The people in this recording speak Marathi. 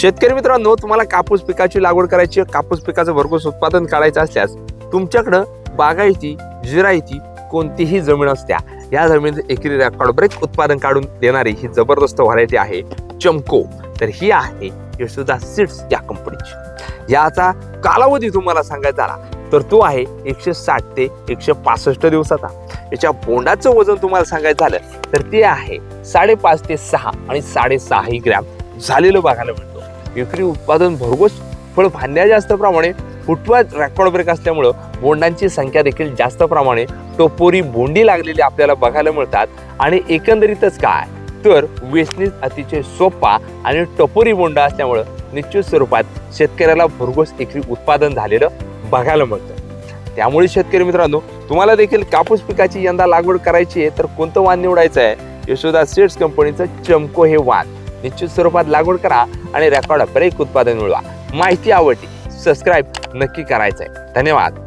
शेतकरी मित्रांनो तुम्हाला कापूस पिकाची लागवड करायची कापूस पिकाचं भरघोस उत्पादन काढायचं असल्यास तुमच्याकडं बागायती जिरायती कोणतीही जमीन असत्या. या जमिनीत एकरी रेकॉर्ड ब्रेक उत्पादन काढून देणारी ही जबरदस्त व्हरायटी आहे चमको. तर ही आहे यशोदा सीड्स या कंपनीची याचा कालावधी तुम्हाला सांगायचा झाला तर तो आहे एकशे साठ ते एकशे पासष्ट दिवसाचा. याच्या बोंडाचं वजन तुम्हाला सांगायचं झालं तर ते आहे साडेपाच ते सहा आणि साडेसहाही ग्रॅम. झालेलं बघायला मिळतं. एकरी उत्पादन भरघोस फळ फांद्या जास्त प्रमाणे फुटवा रेकॉर्ड ब्रेक असल्यामुळं बोंडांची संख्या देखील जास्त प्रमाणे टोपोरी बोंडी लागलेली आपल्याला बघायला मिळतात. आणि एकंदरीतच काय? तर वेचणीस अतिशय सोपा आणि टपोरी बोंडा असल्यामुळं निश्चित स्वरूपात शेतकऱ्याला भरघोस एकरी उत्पादन झालेलं बघायला मिळतं. त्यामुळे शेतकरी मित्रांनो तुम्हाला देखील कापूस पिकाची यंदा लागवड करायची आहे तर कोणतं वाण निवडायचं आहे? यशोदा सीड्स कंपनीचं चमको हे वाण निश्चित स्वरूपात लागवड करा आणि रेकॉर्ड ब्रेक उत्पादन मिळवा. माहिती आवडली सबस्क्राईब नक्की करायचं आहे धन्यवाद.